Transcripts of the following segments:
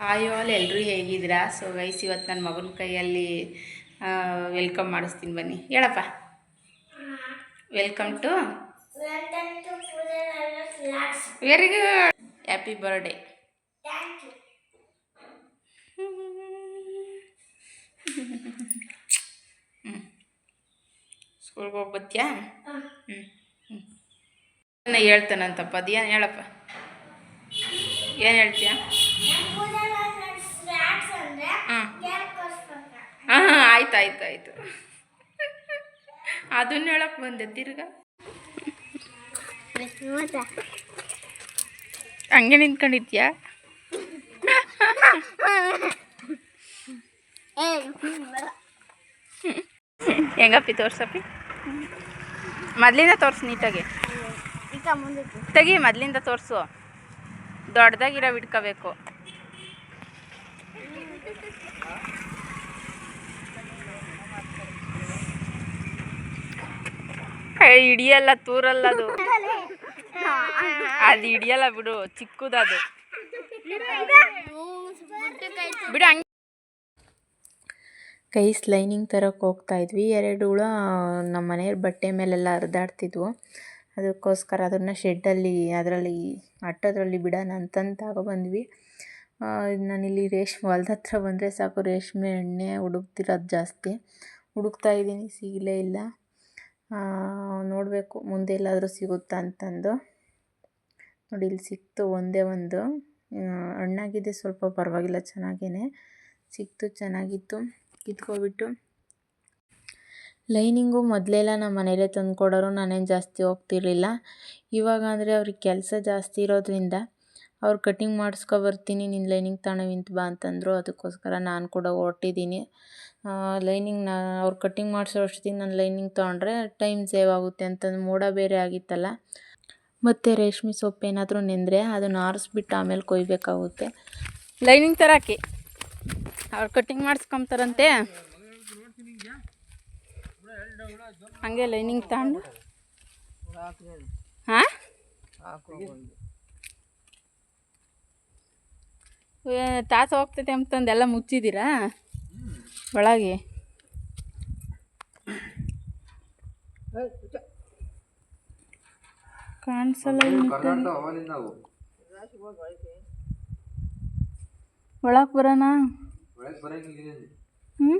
Hi all ಎಲ್ಲರೂ ಹೇಗಿದ್ದೀರಾ? So guys ಇವತ್ತು ನನ್ನ ಮಗನ ಕೈಯಲ್ಲಿ ವೆಲ್ಕಮ್ ಮಾಡಿಸ್ತೀನಿ ಬನ್ನಿ. ಹೇಳಪ್ಪ. Welcome to. Very good happy birthday ಹ್ಞೂ. ಸ್ಕೂಲ್ಗೆ ಹೋಗಿ ಬತ್ತೀಯಾ? Uh, ಹ್ಞೂ ಹ್ಞೂ ಹೇಳ್ತಾನಂತಪ್ಪ. ಅದೇನು ಹೇಳಪ್ಪ. ಏನು ಹೇಳ್ತೀಯ Pune snacks ಅಂದ್ರೆ ಹಾಂ ಕೇಳ್ಕೊಸ್ಬೇಕು. ಹಾಂ ಹಾಂ ಆಯ್ತು ಆಯ್ತು, ಆಯಿತು. ಅದನ್ನ ಹೇಳಕ್ಕೆ ಬಂದೆ, ತಿರ್ಗ. ಹಂಗೆ ನಿಂತ್ಕೊಂಡಿದ್ಯಾ? ಹೆಂಗಪ್ಪಿ ತೋರ್ಸಪ್ಪಿ? ಮೊದ್ಲಿಂದ ತೋರ್ಸು ನೀಟಾಗಿ. ತಗಿ ಮುಂದೆ ತೆಗಿ ಮೊದಲಿಂದ ತೋರಿಸು. ದೊಡ್ಡದಾಗಿರೋ ಇಟ್ಕೋಬೇಕು ಹಿಡಿಯಲ್ಲ, ತೂರಲ್ಲ ಅದು. ಅದು ಹಿಡಿಯಲ್ಲ ಬಿಡು ಚಿಕ್ಕದದು ಬಿಡು, ಹಂಗೆ ಕೈಸ್ ಲೈನಿಂಗ್ ತರಕ್ಕೆ ಹೋಗ್ತಾ ಇದ್ವಿ. ಎರಡು ಹುಳ, ನಮ್ಮ ಮನೆಯವ್ರ ಬಟ್ಟೆ ಮೇಲೆಲ್ಲ ಹರಿದಾಡ್ತಿದ್ವು. ಅದಕ್ಕೋಸ್ಕರ ಅದನ್ನು ಶೆಡ್ಡಲ್ಲಿ, ಅದರಲ್ಲಿ ಅಟ್ಟೋದ್ರಲ್ಲಿ ಬಿಡೋಣ ಅಂತಂದು ತಗೊಬಂದ್ವಿ ನಾನಿಲ್ಲಿ ರೇಷ್ಮೆ, ಹೊಲ್ದ ಹತ್ರ ಬಂದರೆ ಸಾಕು, ರೇಷ್ಮೆ ಎಣ್ಣೆ ಹುಡುಕ್ತಿರೋದು ಜಾಸ್ತಿ. ಹುಡುಕ್ತಾ ಇದ್ದೀನಿ, ಸಿಗಲೇ ಇಲ್ಲ. ನೋಡಬೇಕು, ಮುಂದೆ ಎಲ್ಲಾದರೂ ಸಿಗುತ್ತಾ ಅಂತಂದು. ನೋಡಿ, ಇಲ್ಲಿ ಸಿಕ್ತು ಒಂದೇ ಒಂದು. ಹಣ್ಣಾಗಿದೆ, ಸ್ವಲ್ಪ ಪರವಾಗಿಲ್ಲ ಚೆನ್ನಾಗೇ ಸಿಕ್ತು, ಚೆನ್ನಾಗಿತ್ತು. ಕಿತ್ಕೊಬಿಟ್ಟು. ಲೈನಿಂಗು ಮೊದಲೆಲ್ಲ ನಮ್ಮ ಮನೇಲೇ ತಂದು ಕೊಡೋರು, ನಾನೇನು ಜಾಸ್ತಿ ಹೋಗ್ತಿರ್ಲಿಲ್ಲ. ಇವಾಗ ಅಂದರೆ ಅವ್ರಿಗೆ ಕೆಲಸ ಜಾಸ್ತಿ ಇರೋದ್ರಿಂದ ಅವ್ರು ಕಟಿಂಗ್ ಮಾಡಿಸ್ಕೊಬರ್ತೀನಿ ಬರ್ತೀನಿ ಲೈನಿಂಗ್ ನಿಂತು ಬಾ ಅಂತಂದರು. ಅದಕ್ಕೋಸ್ಕರ ನಾನು ಕೂಡ ಹೊರಟಿದ್ದೀನಿ. ಲೈನಿಂಗ್ ನಾ ಅವ್ರು ಕಟಿಂಗ್ ಮಾಡಿಸೋ ಅಷ್ಟೊತ್ತಿಗೆ ನಾನು ಲೈನಿಂಗ್ ತೊಗೊಂಡ್ರೆ ಟೈಮ್ ಸೇವ್ ಆಗುತ್ತೆ ಅಂತಂದು ಮೋಡ ಬೇರೆ ಆಗಿತ್ತಲ್ಲ. ಮತ್ತು ರೇಷ್ಮೆ ಸೊಪ್ಪು ಏನಾದರೂ ನೆಂದರೆ ಅದನ್ನು ಆರಿಸ್ಬಿಟ್ಟು ಆಮೇಲೆ ಕೊಯ್ಬೇಕಾಗುತ್ತೆ. ಲೈನಿಂಗ್ ತರಾಕಿ ಅವ್ರು ಕಟ್ಟಿಂಗ್ ಮಾಡಿಸ್ಕೊಂತಾರಂತೆ. ಹಂಗೆ ಲೈನಿಂಗ್ ತಗೊಂಡು. ಹಾಂ? ತಾಸು ಹೋಗ್ತೈತೆ ಅಂತಂದೆಲ್ಲ ಮುಚ್ಚಿದ್ದೀರಾ? ಒಳಗೆ. ಕಾಣಿಸಲ್ಲ ಒಳಗೆ ಬರೋಣ? ಹ್ಞೂ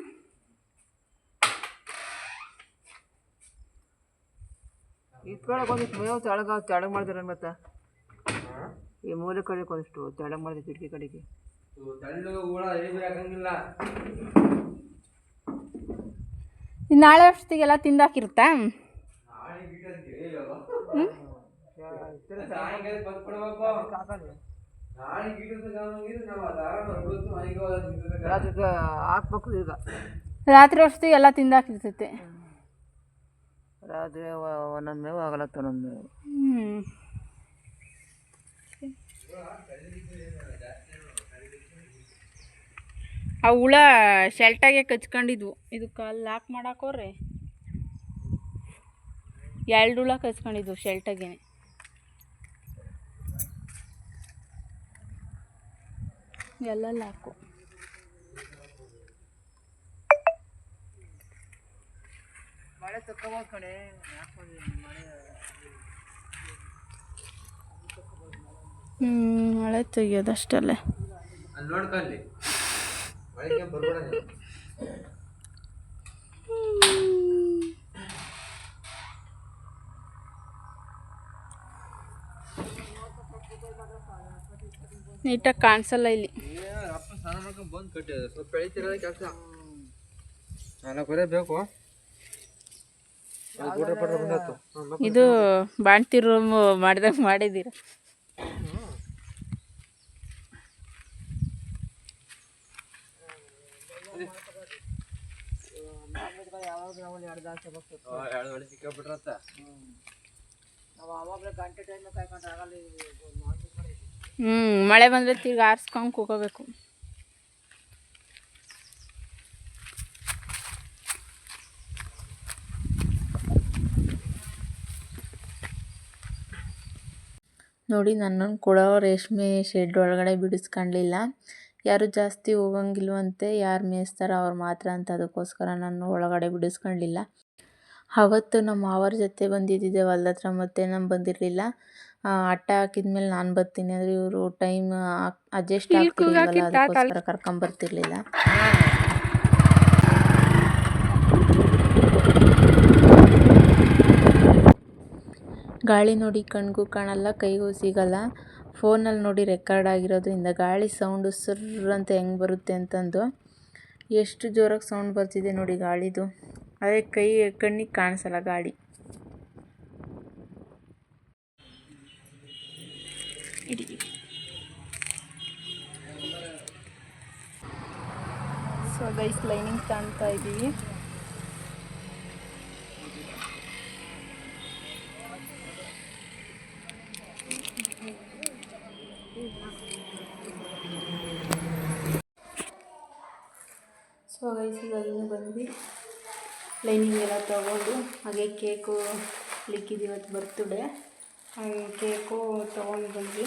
ಇಟ್ಕೊಳಕ್ ಒಂದಿಷ್ಟು ಮೇವು ತೆಳಗ ತೆಳಗ್ ಮಾಡ್ತಾರೆ ಮತ್ತೆ ಈ ಮೂಲೆ ಕಡೆಗೆ ಒಂದಿಷ್ಟು ತೆಳಗ್ ಮಾಡಿದೆ ಕಿಟಕಿ ಕಡೆಗೆ. ನಾಳೆ ಅಷ್ಟೊತ್ತಿಗೆಲ್ಲ ತಿಂದಾಕಿರುತ್ತಾ ಹಾಕ್ಬೇಕು ಈಗ. ರಾತ್ರಿ ಅಷ್ಟೊತ್ತಿಗೆ ಎಲ್ಲ ತಿಂದಾಕಿರ್ತೈತೆ ರಾತ್ರಿ ಒಂದೊಂದು ಮೇವು ಆಗಲತ್ತ ಒಂದೊಂದು ಮೇವು. ಹ್ಞೂ ಆ ಹುಳ ಶೆಲ್ಟಾಗೆ ಕಚ್ಕೊಂಡಿದ್ವು. ಇದು ಕಾಲು ಲಾಕ್ ಮಾಡಾಕೋರಿ ಎರಡು ಹುಳ ಕಚ್ಕೊಂಡಿದ್ವು ಶೆಲ್ಟಾಗೆ ಎಲ್ಲ ಲಾಕು ಮಳೆ ಹ್ಞೂ ಮಳೆ ತೆಗಿಯೋದಷ್ಟಲ್ಲೇ. ನೀನು. ನೀಟಾಗಿ ಕಾಣಿಸಲ್ಲ ಇಲ್ಲಿ. ಏ, ಅಪ್ಪ ಮಾಡಿದಾಗ ಮಾಡ್ಕೊಂಡು ಬಂದು ಕಟ್ಟಿದ ಸ್ವಲ್ಪ ಬೆಳಿತಿರೋದೇ ಕೆಲಸ ನಾಲ್ಕು ವರೆ ಬೇಕು ಅದು ಗೂಡ್ರ ಪಡ್ರ ಬಂದತ್ತು ಎರಡು ಸಿಕ್ಕಾಬಿಟ್ರತ್ತ. ನಾವು ಆವಾಗಲೇ ಗಂಟೆ ಟೈಮ್ ಆಗಲ್ಲ ಹ್ಞೂ ಮಳೆ ಬಂದ್ರೆ ತಿರ್ಗಿ ಆರಿಸ್ಕೊಂಡು ಕೂಕೋಬೇಕು. ನೋಡಿ ನನ್ನನ್ನು ಕೂಡ ರೇಷ್ಮೆ ಶೆಡ್ ಒಳಗಡೆ ಬಿಡಿಸ್ಕೊಳ್ಳಿಲ್ಲ ಯಾರು ಜಾಸ್ತಿ ಹೋಗಂಗಿಲ್ವಂತೆ ಯಾರು ಮೇಯಿಸ್ತಾರೋ ಅವ್ರು ಮಾತ್ರ ಅಂತ ಅದಕ್ಕೋಸ್ಕರ ನಾನು ಒಳಗಡೆ ಬಿಡಿಸ್ಕೊಳ್ಳಿಲ್ಲ ಅವತ್ತು ನಮ್ಮ ಮಾವರ ಜೊತೆ ಬಂದಿದ್ದಿದ್ದೆ ಹೊಲ್ದ ಹತ್ರ ಮತ್ತೆ ನಾನು ಬಂದಿರಲಿಲ್ಲ. ಅಟ್ಟ ಹಾಕಿದ್ಮೇಲೆ ನಾನು ಬರ್ತೀನಿ. ಅಂದರೆ ಇವರು ಟೈಮ್ ಅಡ್ಜಸ್ಟ್ ಆಗ್ತಿರಲಿಲ್ಲ ಅದಕ್ಕೋಸ್ಕರ ಕರ್ಕೊಂಬರ್ತಿರ್ಲಿಲ್ಲ. ಗಾಳಿ ನೋಡಿ ಕಣ್ಗೂ ಕಾಣಲ್ಲ ಕೈಗೂ ಸಿಗಲ್ಲ. ಫೋನಲ್ಲಿ ನೋಡಿ ರೆಕಾರ್ಡ್ ಆಗಿರೋದ್ರಿಂದ ಗಾಳಿ ಸೌಂಡು ಸುರ್ ಅಂತ ಹೆಂಗೆ ಬರುತ್ತೆ ಅಂತಂದು ಎಷ್ಟು ಜೋರಾಗಿ ಸೌಂಡ್ ಬರ್ತಿದೆ ನೋಡಿ ಗಾಳಿದು. ಅದೇ ಕೈ, ಕಣ್ಣಿಗೆ ಕಾಣಿಸಲ್ಲ ಗಾಳಿ. ಸೊ ಗೈಸ್ ಲೈನಿಂಗ್ ಕಾಣ್ತಾ ಇದ್ದೀವಿ ಸೊ ಗೈಸ್ ಇವಾಗ ಇನ್ನು ಬಂದ್ವಿ ಲೈನಿಂಗ್ ಎಲ್ಲ ತೊಗೊಂಡು, ಹಾಗೆ ಕೇಕು ಲಿಕ್ಕಿದ್ದು ಇವತ್ತು ಬರ್ತಡೆ ಹಾಗೆ ಕೇಕು ತೊಗೊಂಡು ಬಂದ್ವಿ.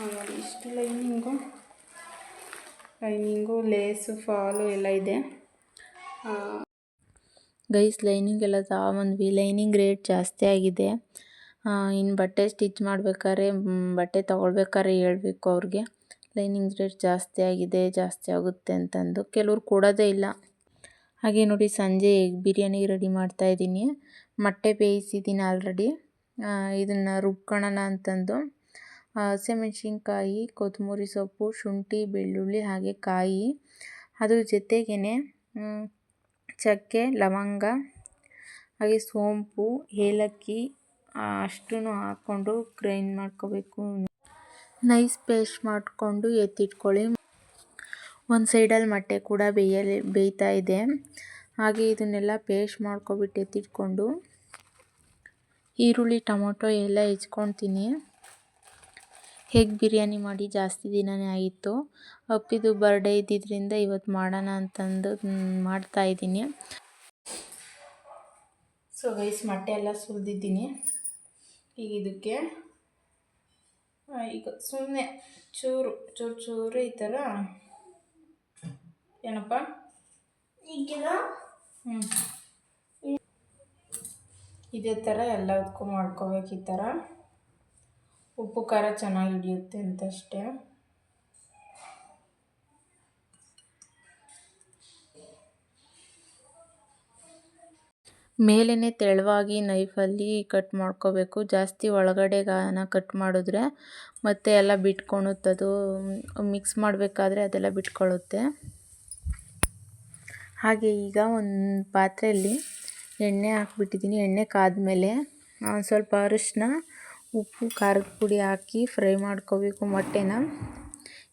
ಆಮೇಲೆ ಇಷ್ಟು ಲೈನಿಂಗು ಲೈನಿಂಗು ಲೇಸು ಫಾಲು ಎಲ್ಲ ಇದೆ. ಗೈಸ್ ಲೈನಿಂಗ್ ಎಲ್ಲ ತಗೊಂಬಂದ್ವಿ ಲೈನಿಂಗ್ ರೇಟ್ ಜಾಸ್ತಿ ಆಗಿದೆ. ಇನ್ನು ಬಟ್ಟೆ ಸ್ಟಿಚ್ ಮಾಡ್ಬೇಕಾದ್ರೆ ಬಟ್ಟೆ ತೊಗೊಳ್ಬೇಕಾದ್ರೆ ಹೇಳ್ಬೇಕು ಅವ್ರಿಗೆ. ಲೈನಿಂಗ್ ರೇಟ್ ಜಾಸ್ತಿ ಆಗಿದೆ, ಜಾಸ್ತಿ ಆಗುತ್ತೆ ಅಂತಂದು. ಕೆಲವ್ರು ಕೊಡೋದೇ ಇಲ್ಲ. ಹಾಗೆ ನೋಡಿ ಸಂಜೆ ಎಗ್ ಬಿರಿಯಾನಿ ರೆಡಿ ಮಾಡ್ತಾ ಇದ್ದೀನಿ. ಮೊಟ್ಟೆ ಬೇಯಿಸಿದ್ದೀನಿ ಆಲ್ರೆಡಿ ಇದನ್ನು ರುಬ್ಕೊಳ್ಳೋಣ ಅಂತಂದು. ಹಸಿಮೆಣ್ಸಿನ್ಕಾಯಿ ಕೊತ್ತಂಬರಿ ಸೊಪ್ಪು, ಶುಂಠಿ, ಬೆಳ್ಳುಳ್ಳಿ ಹಾಗೆ ಕಾಯಿ. ಅದ್ರ ಜೊತೆಗೇ ಚಕ್ಕೆ, ಲವಂಗ, ಹಾಗೆ ಸೋಂಪು, ಏಲಕ್ಕಿ ಅಷ್ಟೂ ಹಾಕ್ಕೊಂಡು ಗ್ರೈಂಡ್ ಮಾಡ್ಕೋಬೇಕು. ನೈಸ್ ಪೇಸ್ಟ್ ಮಾಡಿಕೊಂಡು ಎತ್ತಿಟ್ಕೊಳ್ಳಿ. ಒಂದು ಸೈಡಲ್ಲಿ ಮೊಟ್ಟೆ ಕೂಡ ಬೇಯಲಿ, ಬೇಯ್ತಾ ಇದೆ. ಹಾಗೆ ಇದನ್ನೆಲ್ಲ ಪೇಸ್ಟ್ ಮಾಡ್ಕೊಬಿಟ್ಟು ಎತ್ತಿಟ್ಕೊಂಡು ಈರುಳ್ಳಿ, ಟೊಮೊಟೊ ಎಲ್ಲ ಹೆಚ್ಕೊತೀನಿ ಹೇಗೆ ಬಿರಿಯಾನಿ ಮಾಡಿ ಜಾಸ್ತಿ ದಿನವೇ ಆಯಿತು. ಅಪ್ಪಿದು ಬರ್ಡೇ ಇದ್ದಿದ್ದರಿಂದ ಇವತ್ತು ಮಾಡೋಣ ಅಂತಂದು ಮಾಡ್ತಾ ಇದ್ದೀನಿ. ಸೊ ವೈಸ್ ಮೊಟ್ಟೆ ಎಲ್ಲ ಸುರಿದಿದ್ದೀನಿ. ಈಗ ಇದಕ್ಕೆ ಈಗ ಸುಮ್ಮನೆ ಚೂರು ಚೂರು ಚೂರು ಈ ಥರ ಏನಪ್ಪ? ಹ್ಞೂ ಇದೇ ಥರ ಎಲ್ಲದಕ್ಕೂ ಮಾಡ್ಕೋಬೇಕು ಈ ಥರ ಉಪ್ಪು ಖಾರ ಚೆನ್ನಾಗಿ ಹಿಡಿಯುತ್ತೆ ಅಂತಷ್ಟೇ. ಮೇಲೇ ತೆಳುವಾಗಿ ನೈಫಲ್ಲಿ ಕಟ್ ಮಾಡ್ಕೋಬೇಕು. ಜಾಸ್ತಿ ಒಳಗಡೆ ಗಾನ ಕಟ್ ಮಾಡಿದ್ರೆ ಮತ್ತೆ ಎಲ್ಲ ಬಿಟ್ಕೊಳುತ್ತದು ಅದು ಮಿಕ್ಸ್ ಮಾಡಬೇಕಾದ್ರೆ ಅದೆಲ್ಲ ಬಿಟ್ಕೊಳ್ಳುತ್ತೆ ಹಾಗೆ ಈಗ ಒಂದು ಪಾತ್ರೆಯಲ್ಲಿ ಎಣ್ಣೆ ಹಾಕ್ಬಿಟ್ಟಿದ್ದೀನಿ. ಎಣ್ಣೆ ಕಾದ್ಮೇಲೆ ಒಂದು ಸ್ವಲ್ಪ ಅರಿಶಿನ ಉಪ್ಪು, ಖಾರದ ಪುಡಿ ಹಾಕಿ ಫ್ರೈ ಮಾಡ್ಕೋಬೇಕು ಮೊಟ್ಟೆನ.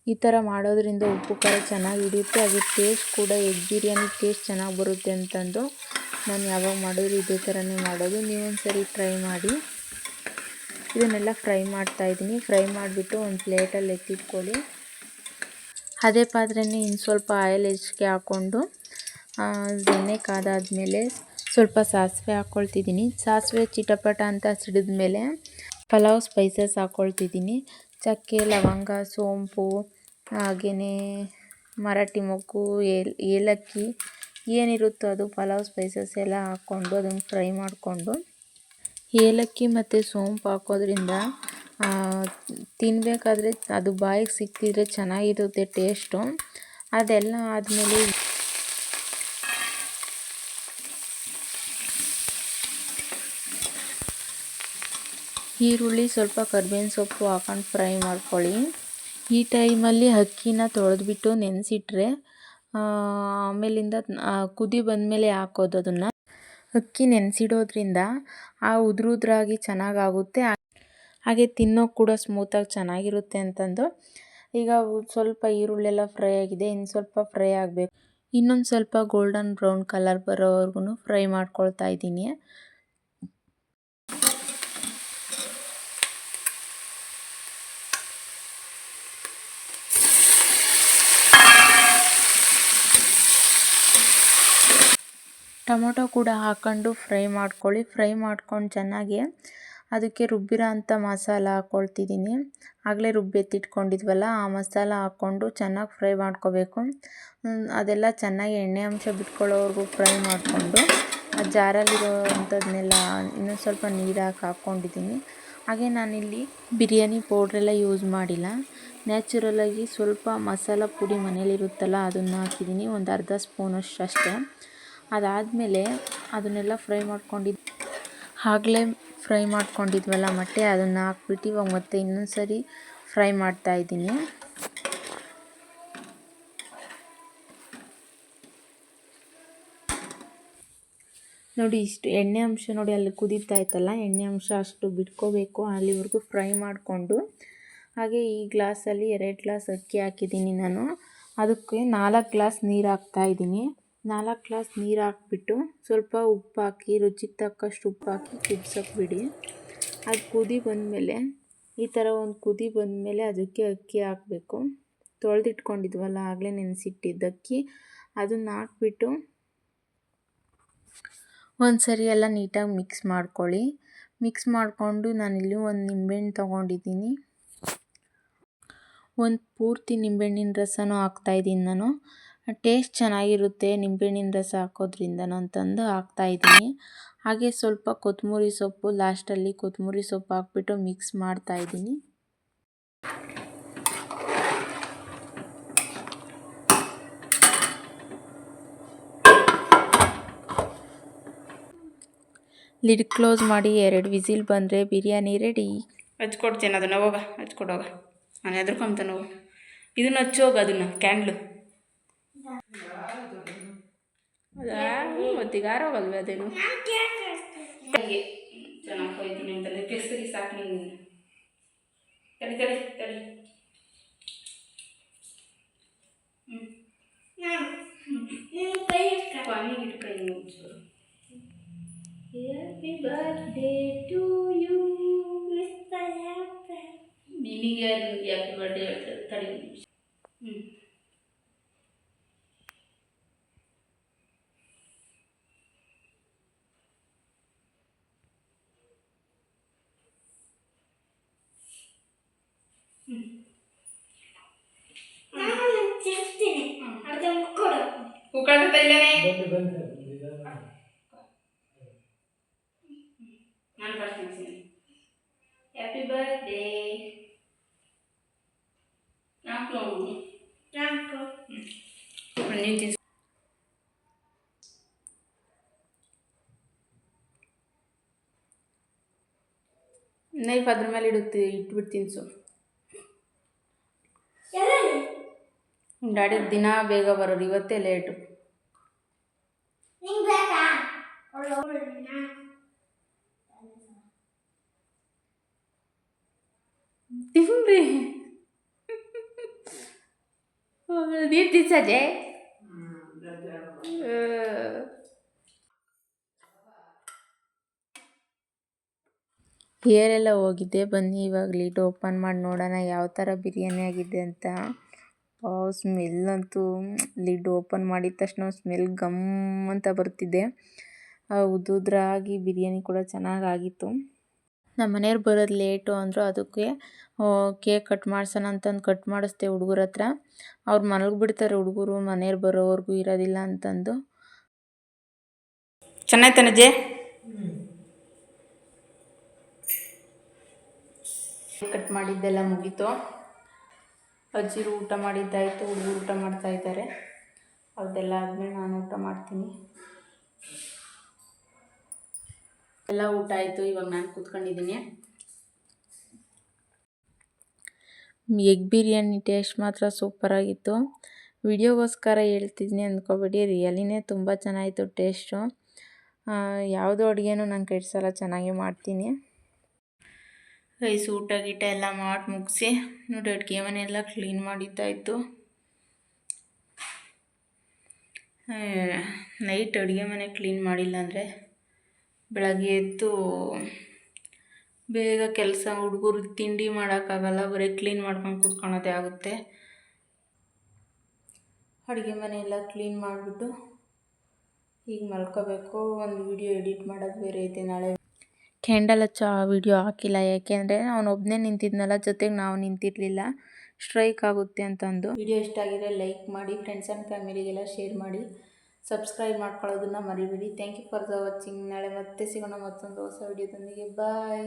ಈ ಥರ ಮಾಡೋದ್ರಿಂದ ಉಪ್ಪು, ಖಾರ ಚೆನ್ನಾಗಿ ಹಿಡಿಯುತ್ತೆ. ಅದು ಟೇಸ್ಟ್ ಕೂಡ ಎಗ್ ಬಿರಿಯಾನಿ ಟೇಸ್ಟ್ ಚೆನ್ನಾಗಿ ಬರುತ್ತೆ ಅಂತಂದು ನಾನು ಯಾವಾಗ ಮಾಡಿದ್ರು ಇದೇ ಥರನೇ ಮಾಡೋದು. ನೀವೊಂದು ಸರಿ ಟ್ರೈ ಮಾಡಿ. ಇದನ್ನೆಲ್ಲ ಫ್ರೈ ಮಾಡ್ತಾಯಿದ್ದೀನಿ ಫ್ರೈ ಮಾಡಿಬಿಟ್ಟು ಒಂದು ಪ್ಲೇಟಲ್ಲಿ ಎತ್ತಿಟ್ಕೊಳ್ಳಿ. ಅದೇ ಪಾತ್ರೆನೇ ಇನ್ನು ಸ್ವಲ್ಪ ಆಯಿಲ್ ಹೆಚ್ಚಿಗೆ ಹಾಕ್ಕೊಂಡು ಎಣ್ಣೆ ಕಾದಾದಮೇಲೆ ಸ್ವಲ್ಪ ಸಾಸಿವೆ ಹಾಕ್ಕೊಳ್ತಿದ್ದೀನಿ ಸಾಸಿವೆ ಚಿಟಪಟ ಅಂತ ಸಿಡಿದ್ಮೇಲೆ ಪಲಾವ್ ಸ್ಪೈಸಸ್ ಹಾಕ್ಕೊಳ್ತಿದ್ದೀನಿ ಚಕ್ಕೆ, ಲವಂಗ, ಸೋಂಪು ಹಾಗೆಯೇ ಮರಾಠಿ ಮೊಗ್ಗು, ಏಲ್, ಏಲಕ್ಕಿ ಏನಿರುತ್ತೋ ಅದು ಪಲಾವ್ ಸ್ಪೈಸಸ್ ಎಲ್ಲ ಹಾಕ್ಕೊಂಡು ಅದನ್ನು ಫ್ರೈ ಮಾಡಿಕೊಂಡು ಏಲಕ್ಕಿ ಮತ್ತು ಸೋಂಪು ಹಾಕೋದ್ರಿಂದ ತಿನ್ನಬೇಕಾದ್ರೆ ಅದು ಬಾಯಿಗೆ ಸಿಕ್ತಿದ್ರೆ ಚೆನ್ನಾಗಿರುತ್ತೆ ಟೇಸ್ಟು. ಅದೆಲ್ಲ ಆದಮೇಲೆ ಈರುಳ್ಳಿ ಸ್ವಲ್ಪ ಕರ್ಬೇವಿನ ಸೊಪ್ಪು ಹಾಕೊಂಡು ಫ್ರೈ ಮಾಡ್ಕೊಳ್ಳಿ. ಈ ಟೈಮಲ್ಲಿ ಅಕ್ಕಿನ ತೊಳೆದ್ಬಿಟ್ಟು ನೆನೆಸಿಟ್ರೆ ಆಮೇಲಿಂದ ಕುದಿ ಬಂದಮೇಲೆ ಹಾಕೋದು ಅದನ್ನು. ಅಕ್ಕಿ ನೆನೆಸಿಡೋದ್ರಿಂದ ಆ ಉದ್ರುದ್ರಾಗಿ ಚೆನ್ನಾಗಾಗುತ್ತೆ. ಹಾಗೆ ತಿನ್ನೋಕೆ ಕೂಡ ಸ್ಮೂತಾಗಿ ಚೆನ್ನಾಗಿರುತ್ತೆ ಅಂತಂದು. ಈಗ ಸ್ವಲ್ಪ ಸ್ವಲ್ಪ ಈರುಳ್ಳೆಲ್ಲ ಫ್ರೈ ಆಗಿದೆ, ಇನ್ನು ಸ್ವಲ್ಪ ಫ್ರೈ ಆಗಬೇಕು. ಇನ್ನೊಂದು ಸ್ವಲ್ಪ ಗೋಲ್ಡನ್ ಬ್ರೌನ್ ಕಲರ್ ಬರೋವರೆಗೂ ಫ್ರೈ ಮಾಡ್ಕೊಳ್ತಾ ಇದ್ದೀನಿ. ಟೊಮೊಟೊ ಕೂಡ ಹಾಕ್ಕೊಂಡು ಫ್ರೈ ಮಾಡ್ಕೊಳ್ಳಿ. ಫ್ರೈ ಮಾಡ್ಕೊಂಡು ಚೆನ್ನಾಗಿ ಅದಕ್ಕೆ ರುಬ್ಬಿರೋ ಅಂಥ ಮಸಾಲ ಹಾಕ್ಕೊಳ್ತಿದ್ದೀನಿ ಆಗಲೇ ರುಬ್ಬಿ ಎತ್ತಿಟ್ಕೊಂಡಿದ್ವಲ್ಲ, ಆ ಮಸಾಲ ಹಾಕ್ಕೊಂಡು ಚೆನ್ನಾಗಿ ಫ್ರೈ ಮಾಡ್ಕೋಬೇಕು. ಅದೆಲ್ಲ ಚೆನ್ನಾಗಿ ಎಣ್ಣೆ ಅಂಶ ಬಿಟ್ಕೊಳ್ಳೋವರೆಗೂ ಫ್ರೈ ಮಾಡಿಕೊಂಡು, ಆ ಜಾರಲ್ಲಿರೋ ಅಂಥದ್ದನ್ನೆಲ್ಲ ಇನ್ನೊಂದು ಸ್ವಲ್ಪ ನೀರು ಹಾಕಿ ಹಾಕ್ಕೊಂಡಿದ್ದೀನಿ. ಹಾಗೆ ನಾನಿಲ್ಲಿ ಬಿರಿಯಾನಿ ಪೌಡ್ರೆಲ್ಲ ಯೂಸ್ ಮಾಡಿಲ್ಲ. ನ್ಯಾಚುರಲಾಗಿ ಸ್ವಲ್ಪ ಮಸಾಲ ಪುಡಿ ಮನೇಲಿರುತ್ತಲ್ಲ, ಅದನ್ನು ಹಾಕಿದ್ದೀನಿ. ಒಂದು ಅರ್ಧ ಸ್ಪೂನಷ್ಟು ಅಷ್ಟೇ. ಅದಾದಮೇಲೆ ಅದನ್ನೆಲ್ಲ ಫ್ರೈ ಮಾಡ್ಕೊಂಡಿದ್ದು ಆಗಲೇ ಫ್ರೈ ಮಾಡ್ಕೊಂಡಿದ್ವಲ್ಲ ಮೊಟ್ಟೆ, ಅದನ್ನು ಹಾಕ್ಬಿಟ್ಟು ಇವಾಗ ಮತ್ತೆ ಇನ್ನೊಂದು ಸರಿ ಫ್ರೈ ಮಾಡ್ತಾಯಿದ್ದೀನಿ ನೋಡಿ, ಇಷ್ಟು ಎಣ್ಣೆ ಅಂಶ ನೋಡಿ, ಅಲ್ಲಿ ಕುದೀತಾ ಇತ್ತಲ್ಲ, ಎಣ್ಣೆ ಅಂಶ ಅಷ್ಟು ಬಿಟ್ಕೋಬೇಕು, ಅಲ್ಲಿವರೆಗೂ ಫ್ರೈ ಮಾಡಿಕೊಂಡು. ಹಾಗೆ ಈ ಗ್ಲಾಸಲ್ಲಿ ಎರಡು ಗ್ಲಾಸ್ ಅಕ್ಕಿ ಹಾಕಿದ್ದೀನಿ ನಾನು. ಅದಕ್ಕೆ ನಾಲ್ಕು ಗ್ಲಾಸ್ ನೀರು ಹಾಕ್ತಾಯಿದ್ದೀನಿ ನಾಲ್ಕು ಗ್ಲಾಸ್ ನೀರು ಹಾಕ್ಬಿಟ್ಟು ಸ್ವಲ್ಪ ಉಪ್ಪು ಹಾಕಿ ರುಚಿಗೆ ತಕ್ಕಷ್ಟು ಉಪ್ಪು ಹಾಕಿ ಕುದ್ಸೋಕೆ ಬಿಡಿ. ಅದು ಕುದಿ ಬಂದಮೇಲೆ, ಈ ಥರ ಒಂದು ಕುದಿ ಬಂದಮೇಲೆ ಅದಕ್ಕೆ ಅಕ್ಕಿ ಹಾಕಬೇಕು. ತೊಳೆದಿಟ್ಕೊಂಡಿದ್ವಲ್ಲ, ಆಗಲೇ ನೆನೆಸಿಟ್ಟಿದ್ದ ಅಕ್ಕಿ ಅದನ್ನು ಹಾಕ್ಬಿಟ್ಟು ಒಂದು ಸರಿ ಎಲ್ಲ ನೀಟಾಗಿ ಮಿಕ್ಸ್ ಮಾಡ್ಕೊಳ್ಳಿ. ಮಿಕ್ಸ್ ಮಾಡಿಕೊಂಡು ನಾನಿಲ್ಲಿ ಒಂದು ನಿಂಬೆಹಣ್ಣು ತೊಗೊಂಡಿದ್ದೀನಿ. ಒಂದು ಪೂರ್ತಿ ನಿಂಬೆಹಣ್ಣಿನ ರಸನೂ ಹಾಕ್ತಾಯಿದ್ದೀನಿ ನಾನು. ಟೇಸ್ಟ್ ಚೆನ್ನಾಗಿರುತ್ತೆ ನಿಂಬೆಹಣ್ಣಿನ ರಸ ಹಾಕೋದ್ರಿಂದ ಅಂತಂದು ಹಾಕ್ತಾಯಿದ್ದೀನಿ ಹಾಗೆ ಸ್ವಲ್ಪ ಕೊತ್ತಂಬರಿ ಸೊಪ್ಪು ಲಾಸ್ಟಲ್ಲಿ ಕೊತ್ತಂಬರಿ ಸೊಪ್ಪು ಹಾಕ್ಬಿಟ್ಟು ಮಿಕ್ಸ್ ಮಾಡ್ತಾಯಿದ್ದೀನಿ ಲಿಡ್ ಕ್ಲೋಸ್ ಮಾಡಿ ಎರಡು ವಿಸಿಲ್ ಬಂದರೆ ಬಿರಿಯಾನಿ ರೆಡಿ ಹಚ್ಕೊಡ್ತೀನಿ ಅದನ್ನು, ಹೋಗ, ಹಚ್ಕೊಡೋಗ. ನಾನು ಎದ್ರಕೊಂತ ಹೋಗು. ಇದನ್ನ ಹಚ್ಚೋಗ ಅದನ್ನು ಕ್ಯಾಂಡ್ಲು ಅದಾ ಮತ್ತೀಗ ಆರೋಗಲ್ವೇ ಅದೇನು ಹಾಗೆ. ಚೆನ್ನಾಗಿ ಕೊಯ್ತೀನಿ ಅಂತಂದ್ರೆ ಕೆಸರಿ ಸಾಕು ನೀನು. ತಡಿ ತಡಿ ತಡಿ. ನಿನ್ ಕೈ ಇಟ್ಕ ಪಾನಿ ಇಟ್ಕೊಂಡು ಮುಚ್ಚು ಹ್ಯಾಪಿ ಬರ್ಡೇ ಟು ಯು ನಿನಗೆ ಹ್ಯಾಪಿ ಬರ್ಡೇ ಹೇಳ್ತಾರೆ. ತಡಿ ಒಂದು ನಿಮಿಷ ಹ್ಞೂ ನಾನು ತಿರ್ಸ್ತೀನಿ ಅದನ್ನ ಕೊಡು ಕೂಕಳ್ತಾ ಇಲ್ಲೇನೆ ನಾನು ಫಸ್ಟ್ ನಿಲ್ಸಿನಿ ಹ್ಯಾಪಿ ಬರ್ಡೇ ನಾಲ್ಕು ನಾಲ್ಕು ನೀನು ತಿನ್ಸು ನೈಫ್ ಅದ್ರ ಮೇಲೆ ಇಡುತ್ತೆ ಇಟ್ಬಿಟ್ಟು ತಿನ್ಸು ಡ್ಯಾಡಿ ದಿನ ಬೇಗ ಬರೋರು ಇವತ್ತೇ ಲೇಟು ತಿನ್ರಿ. ನೀರು ತಿನ್ಸಜೆ ಹೇರೆಲ್ಲ ಹೋಗಿದ್ದೆ ಬನ್ನಿ ಇವಾಗ ಲೀಟ್ ಓಪನ್ ಮಾಡಿ ನೋಡೋಣ ಯಾವ ಥರ ಬಿರಿಯಾನಿ ಆಗಿದೆ ಅಂತ. ಸ್ಮೆಲ್ ಅಂತೂ ಲಿಡ್ ಓಪನ್ ಮಾಡಿದ ತಕ್ಷಣ ಸ್ಮೆಲ್ ಗಮ್ ಅಂತ ಬರ್ತಿದ್ದೆ ಉದುದ್ರಾಗಿ ಬಿರಿಯಾನಿ ಕೂಡ ಚೆನ್ನಾಗಾಗಿತ್ತು. ನಮ್ಮ ಮನೆಯವ್ರು ಬರೋದು ಲೇಟು ಅಂದರು ಅದಕ್ಕೆ ಕೇಕ್ ಕಟ್ ಮಾಡ್ಸೋಣ ಅಂತಂದು ಕಟ್ ಮಾಡಿಸ್ದೆ ಹುಡುಗರ ಹತ್ರ. ಅವ್ರು ಮಲಗಿಬಿಡ್ತಾರೆ ಹುಡುಗರು, ಮನೆಯವ್ರು ಬರೋವರೆಗೂ ಇರೋದಿಲ್ಲ ಅಂತಂದು. ಚೆನ್ನಾಯ್ತಾನಜ್ಜೆ ಕಟ್ ಮಾಡಿದ್ದೆಲ್ಲ ಮುಗೀತು. ಅಜ್ಜಿರು ಊಟ ಮಾಡಿದ್ದಾಯಿತು, ಹುಡುಗರು ಊಟ ಮಾಡ್ತಾ ಇದ್ದಾರೆ. ಅವ್ರದ್ದೆಲ್ಲ ಆದಮೇಲೆ ನಾನು ಊಟ ಮಾಡ್ತೀನಿ. ಎಲ್ಲ ಊಟ ಆಯಿತು, ಇವಾಗ ನಾನು ಕೂತ್ಕೊಂಡಿದ್ದೀನಿ. ಎಗ್ ಬಿರಿಯಾನಿ ಟೇಸ್ಟ್ ಮಾತ್ರ ಸೂಪರಾಗಿತ್ತು ವಿಡಿಯೋಗೋಸ್ಕರ ಹೇಳ್ತಿದ್ದೀನಿ ಅಂದ್ಕೋಬೇಡಿ, ರಿಯಲಿನೇ ತುಂಬ ಚೆನ್ನಾಗಿತ್ತು ಟೇಸ್ಟು ಯಾವುದೋ ಅಡುಗೆನೂ ನಾನು ಕೆಡಿಸಲ್ಲ, ಚೆನ್ನಾಗೇ ಮಾಡ್ತೀನಿ. ರೈಸ್ ಊಟ ಗೀಟ ಎಲ್ಲ ಮಾಡಿ ಮುಗಿಸಿ, ನೋಡಿ ಅಡುಗೆ ಮನೆಯೆಲ್ಲ ಕ್ಲೀನ್ ಮಾಡಿದ್ದಾಯಿತು. ನೈಟ್ ಅಡುಗೆ ಮನೆ ಕ್ಲೀನ್ ಮಾಡಿಲ್ಲ ಅಂದರೆ ಬೆಳಗ್ಗೆ ಎದ್ದು ಬೇಗ ಕೆಲಸ, ಹುಡುಗರು ತಿಂಡಿ ಮಾಡೋಕ್ಕಾಗಲ್ಲ, ಬರೀ ಕ್ಲೀನ್ ಮಾಡ್ಕೊಂಡು ಕೂತ್ಕೊಳ್ಳೋದೇ ಆಗುತ್ತೆ. ಅಡುಗೆ ಮನೆ ಎಲ್ಲ ಕ್ಲೀನ್ ಮಾಡಿಬಿಟ್ಟು ಈಗ ಮಲ್ಕೋಬೇಕು, ಒಂದು ವಿಡಿಯೋ ಎಡಿಟ್ ಮಾಡೋದು ಬೇರೆ ಐತೆ ನಾಳೆ. ಕ್ಯಾಂಡಲ್ ಹಚ್ಚೋ ಆ ವಿಡಿಯೋ ಹಾಕಿಲ್ಲ. ಯಾಕೆಂದರೆ ಅವನೊಬ್ಬನೇ ನಿಂತಿದ್ನಲ್ಲ, ಜೊತೆಗೆ ನಾವು ನಿಂತಿರಲಿಲ್ಲ. ಸ್ಟ್ರೈಕ್ ಆಗುತ್ತೆ ಅಂತಂದು. ವಿಡಿಯೋ ಇಷ್ಟ ಆಗಿದ್ರೆ ಲೈಕ್ ಮಾಡಿ ಫ್ರೆಂಡ್ಸ್ ಆ್ಯಂಡ್ ಫ್ಯಾಮಿಲಿಗೆಲ್ಲ ಶೇರ್ ಮಾಡಿ. ಸಬ್ಸ್ಕ್ರೈಬ್ ಮಾಡ್ಕೊಳ್ಳೋದನ್ನ ಮರಿಬೇಡಿ. Thank you for the watching ನಾಳೆ ಮತ್ತೆ ಸಿಗೋಣ ಮತ್ತೊಂದು ಹೊಸ ವಿಡಿಯೋದೊಂದಿಗೆ ಬಾಯ್